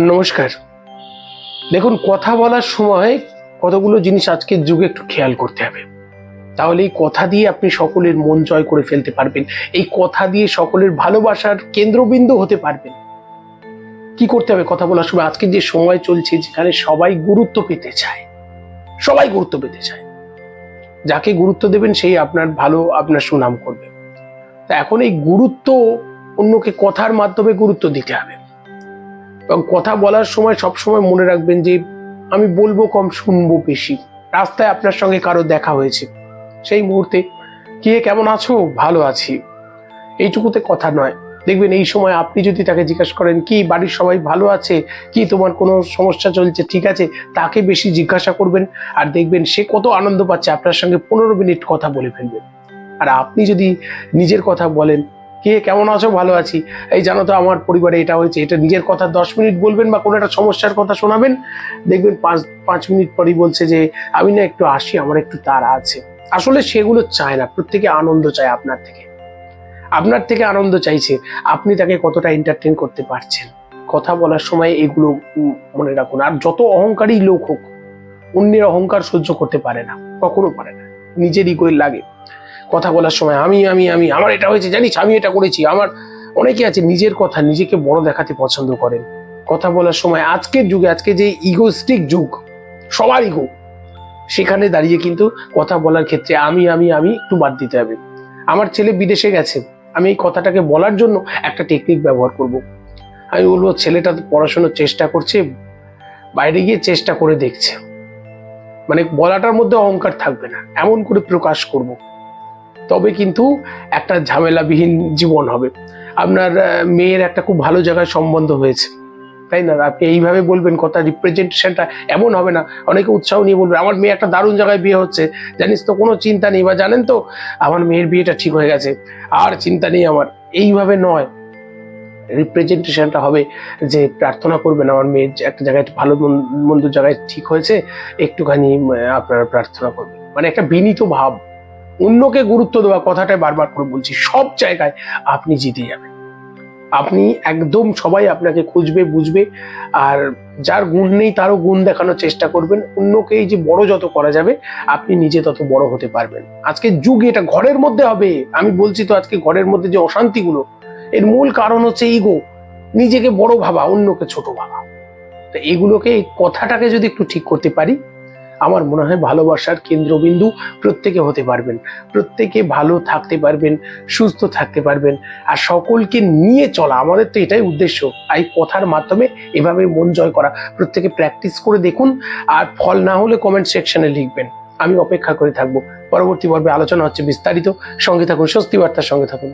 নমস্কার। দেখুন, কথা বলার সময় কতগুলো জিনিস আজকের যুগে একটু খেয়াল করতে হবে। তাহলে এই কথা দিয়ে আপনি সকলের মন জয় করে ফেলতে পারবেন। এই কথা দিয়ে সকলের ভালোবাসার কেন্দ্রবিন্দু হতে পারবেন। কি করতে হবে কথা বলার সময়? আজকে যে সময় চলছে, যেখানে সবাই গুরুত্ব পেতে চায়। সবাই গুরুত্ব পেতে চায়। যাকে গুরুত্ব দেবেন, সেই আপনার ভালো, আপনার সুনাম করবে। তা এখন এই গুরুত্ব অন্যকে কথার মাধ্যমে গুরুত্ব দিতে হবে। এবং কথা বলার সময় সব সময় মনে রাখবেন যে আমি বলব কম, শুনব বেশি। রাস্তায় আপনার সঙ্গে কারও দেখা হয়েছে। সেই মুহূর্তে, কে, কেমন আছো? ভালো আছি। এইটুকুতে কথা নয়। দেখবেন এই সময় আপনি যদি তাকে জিজ্ঞাসা করেন, কি, বাড়ির সবাই ভালো আছে? কি, তোমার কোনো সমস্যা চলছে? ঠিক আছে। তাকে বেশি জিজ্ঞাসা করবেন আর দেখবেন সে কত আনন্দ পাচ্ছে। আপনার সঙ্গে পনেরো মিনিট কথা বলে ফেলবেন। আর আপনি যদি নিজের কথা বলেন কে কেমন আছো? ভালো আছি। এই জানো তো আমার পরিবারে এটা হয়েছে। এটা নিজের কথা দশ মিনিট বলবেন বা কোনো একটা সমস্যার কথা শোনাবেন। দেখবেন পাঁচ পাঁচ মিনিট পরই বলছে যে, আমি না একটু আসি, আমার একটু তারা আছে। আসলে সেগুলো চায় না। প্রত্যেকে আনন্দ চায় আপনার থেকে। আপনার থেকে আনন্দ চাইছে। আপনি তাকে কতটা এন্টারটেন করতে পারছেন? কথা বলার সময় এগুলো মনে রাখুন। আর যত অহংকারী লোক হোক, অন্যের অহংকার সহ্য করতে পারে না। কখনো পারে না। নিজের ইগোয় লাগে। কথা বলার সময়, আমি আমি আমি, আমার এটা হয়েছে, জানিস? আমি এটা করেছি। আমার অনেকে আছে নিজের কথা নিজেকে বড় দেখাতে পছন্দ করেন। কথা বলার সময়, আজকের যুগে, আজকে যে ইগোস্টিক যুগ, সবার ইগো সেখানে দাঁড়িয়ে কিন্তু কথা বলার ক্ষেত্রে, আমি আমি আমি একটু বাদ দিতে হবে। আমার ছেলে বিদেশে গেছে, আমি এই কথাটাকে বলার জন্য একটা টেকনিক ব্যবহার করব। আমি বলব, ছেলেটা পড়াশোনার চেষ্টা করছে, বাইরে গিয়ে চেষ্টা করে দেখছে। মানে বলাটার মধ্যে অহংকার থাকবে না, এমন করে প্রকাশ করব। তবে কিন্তু একটা ঝামেলাবিহীন জীবন হবে। আপনার মেয়ের একটা খুব ভালো জায়গায় সম্বন্ধ হয়েছে। তাই না? আপনি এইভাবে বলবেন, কথা রিপ্রেজেন্টেশনটা এমন হবে না। অনেকে উৎসাহ নিয়ে বলবে, আমার মেয়ে একটা দারুণ জায়গায় বিয়ে হচ্ছে। জানিস তো, কোনো চিন্তা নেই। বা, জানেন তো, আমার মেয়ের বিয়েটা ঠিক হয়ে গেছে। আর চিন্তা নেই আমার। এইভাবে নয়। রিপ্রেজেন্টেশনটা হবে যে প্রার্থনা করবেন, আমার মেয়ের একটা জায়গায় ভালো মন- মন্দ জায়গায় ঠিক হয়েছে। একটুখানি আপনারা প্রার্থনা করবেন। মানে একটা বিনীত ভাব। অন্যকে গুরুত্ব দেওয়া কথাটাই বারবার করে বলছি, সব জায়গায় আপনি জিতে যাবেন। আপনি একদম সবাই আপনাকে খুঁজবে, বুঝবে, আর যার গুণ নেই তারও গুণ দেখানোর চেষ্টা করবেন। অন্যকে এই যে বড় যত করা যাবে, আপনি নিজে তত বড় হতে পারবেন। আজকে যুগ এটা ঘরের মধ্যে হবে। আমি বলছি তো আজকে ঘরের মধ্যে যে অশান্তিগুলো, এর মূল কারণ হচ্ছে ইগো নিজেকে বড় ভাবা, অন্যকে ছোট ভাবা। তো এগুলোকে, এই কথাটাকে যদি একটু ঠিক করতে পারি আমার মনে হয় ভালোবাসার কেন্দ্রবিন্দু প্রত্যেকে হতে পারবেন। প্রত্যেকে ভালো থাকতে পারবেন, সুস্থ থাকতে পারবেন আর সকলকে নিয়ে চলা। আমাদের তো এটাই উদ্দেশ্য। এই কথার মাধ্যমে এভাবে মন জয় করা। প্রত্যেকে প্র্যাকটিস করে দেখুন আর ফল না হলে কমেন্ট সেকশনে লিখবেন। আমি অপেক্ষা করে থাকব। পরবর্তী পর্বে আলোচনা হচ্ছে বিস্তারিত। সঙ্গে থাকুন, স্বস্তি বার্তার সঙ্গে থাকুন।